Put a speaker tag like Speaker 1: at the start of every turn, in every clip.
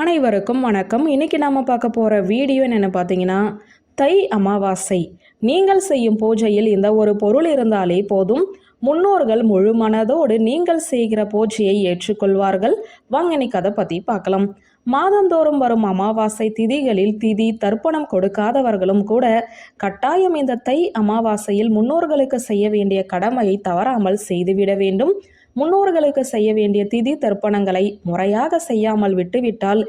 Speaker 1: அனைவருக்கும் வணக்கம். இன்னைக்கு நாம் பார்க்க போகிற வீடியோ என்னென்னு பார்த்தீங்கன்னா தை அமாவாசை. நீங்கள் செய்யும் பூஜையில் இந்த ஒரு பொருள் இருந்தாலே போதும். முன்னோர்கள் முழு மனதோடு நீங்கள் செய்கிற பூஜையை ஏற்றுக்கொள்வார்கள். வாங்க இன்னைக்கு அதை பற்றி பார்க்கலாம். மாதந்தோறும் வரும் அமாவாசை திதிகளில் திதி தர்ப்பணம் கொடுக்காதவர்களும் கூட கட்டாயம் இந்த தை அமாவாசையில் முன்னோர்களுக்கு செய்ய வேண்டிய கடமையை தவறாமல் செய்துவிட வேண்டும். முன்னோர்களுக்கு செய்ய வேண்டிய திதி தர்ப்பணங்களை முறையாக செய்யாமல் விட்டுவிட்டால்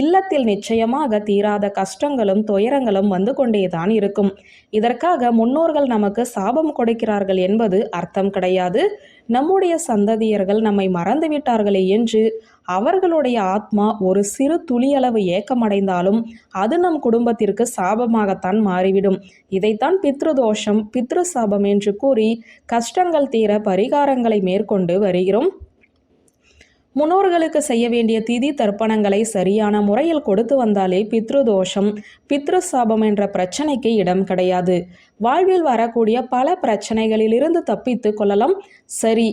Speaker 1: இல்லத்தில் நிச்சயமாக தீராத கஷ்டங்களும் துயரங்களும் வந்து கொண்டேதான் இருக்கும். இதற்காக முன்னோர்கள் நமக்கு சாபம் கொடுக்கிறார்கள் என்பது அர்த்தம் கிடையாது. நம்முடைய சந்ததியர்கள் நம்மை மறந்துவிட்டார்களே என்று அவர்களுடைய ஆத்மா ஒரு சிறு துளியளவு ஏக்கமடைந்தாலும் அது நம் குடும்பத்திற்கு சாபமாகத்தான் மாறிவிடும். இதைத்தான் பித்ருதோஷம் பித்ரு சாபம் என்று கூறி கஷ்டங்கள் தீர பரிகாரங்களை மேற்கொண்டு வருகிறோம். முன்னோர்களுக்கு செய்ய வேண்டிய திதி தர்ப்பணங்களை சரியான முறையில் கொடுத்து வந்தாலே பித்ருதோஷம் பித்ரு சாபம் என்ற பிரச்சனைக்கு இடம் கிடையாது. வாழ்வில் வரக்கூடிய பல பிரச்சனைகளிலிருந்து தப்பித்து கொள்ளலாம். சரி.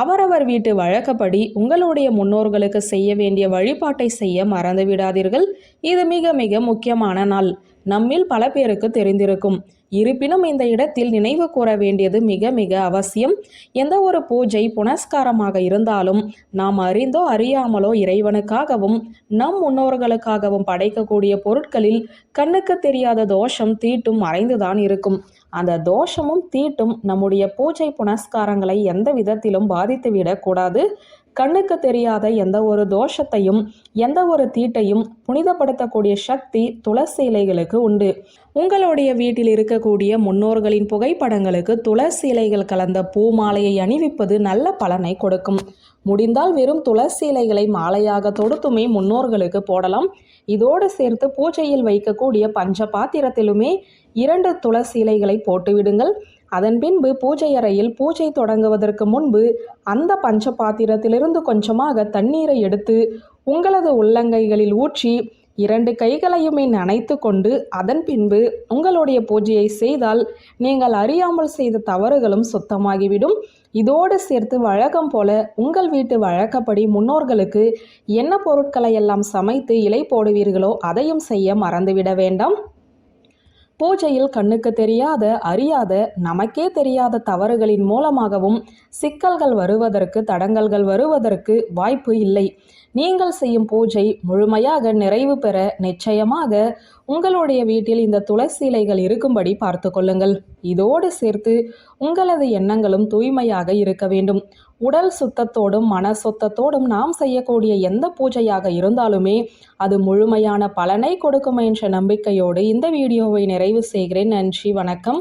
Speaker 1: அவரவர் வீட்டு வழக்கப்படி உங்களுடைய முன்னோர்களுக்கு செய்ய வேண்டிய வழிபாட்டை செய்ய மறந்து விடாதீர்கள் இது மிக மிக முக்கியமான நாள். நம்மில் பல பேருக்கு தெரிந்திருக்கும். இருப்பினும் இந்த இடத்தில் நினைவு கூற வேண்டியது மிக மிக அவசியம். எந்த ஒரு பூஜை புனஸ்காரமாக இருந்தாலும் நாம் அறிந்தோ அறியாமலோ இறைவனுக்காகவும் நம் முன்னோர்களுக்காகவும் படைக்கக்கூடிய பொருட்களில் கண்ணுக்கு தெரியாத தோஷம் தீட்டும் மறைந்துதான் இருக்கும். அந்த தோஷமும் தீட்டும் நம்முடைய பூஜை புனஸ்காரங்களை எந்த விதத்திலும் பாதித்துவிடக்கூடாது கண்ணுக்கு தெரியாத எந்த ஒரு தோஷத்தையும் எந்த ஒரு தீட்டையும் புனிதப்படுத்தக்கூடிய சக்தி துளசி இலைகளுக்கு உண்டு. உங்களுடைய வீட்டில் இருக்கக்கூடிய முன்னோர்களின் புகைப்படங்களுக்கு துளசி இலைகள் கலந்த பூ மாலையை அணிவிப்பது நல்ல பலனை கொடுக்கும். முடிந்தால் வெறும் துளசி இலைகளை மாலையாக தொடுத்துமே முன்னோர்களுக்கு போடலாம். இதோடு சேர்த்து பூஜையில் வைக்கக்கூடிய பஞ்ச பாத்திரத்திலுமே இரண்டு துளசி இலைகளை போட்டுவிடுங்கள். அதன் பின்பு பூஜை அறையில் பூஜை தொடங்குவதற்கு முன்பு அந்த பஞ்ச பாத்திரத்திலிருந்து கொஞ்சமாக தண்ணீரை எடுத்து உங்களது உள்ளங்கைகளில் ஊற்றி இரண்டு கைகளையுமே நனைத்து கொண்டு அதன் பின்பு உங்களுடைய பூஜையை செய்தால் நீங்கள் அறியாமல் செய்த தவறுகளும் சுத்தமாகிவிடும். இதோடு சேர்த்து வழக்கம் போல உங்கள் வீட்டு வழக்கப்படி முன்னோர்களுக்கு என்ன பொருட்களை எல்லாம் சமைத்து இலை போடுவீர்களோ அதையும் செய்ய மறந்துவிட வேண்டாம். பூஜையில் கண்ணுக்கு தெரியாத அறியாத நமக்கே தெரியாத தவறுகளின் மூலமாகவும் சிக்கல்கள் வருவதற்கு தடங்கல்கள் வருவதற்கு வாய்ப்பு இல்லை. நீங்கள் செய்யும் பூஜை முழுமையாக நிறைவு பெற நிச்சயமாக உங்களுடைய வீட்டில் இந்த துளசி இலைகள் இருக்கும்படி பார்த்து கொள்ளுங்கள். இதோடு சேர்த்து உங்களது எண்ணங்களும் தூய்மையாக இருக்க வேண்டும். உடல் சுத்தத்தோடும் மன சுத்தத்தோடும் நாம் செய்யக்கூடிய எந்த பூஜையாக இருந்தாலுமே அது முழுமையான பலனை கொடுக்கும் என்ற நம்பிக்கையோடு இந்த வீடியோவை நிறைவு செய்கிறேன். நன்றி வணக்கம்.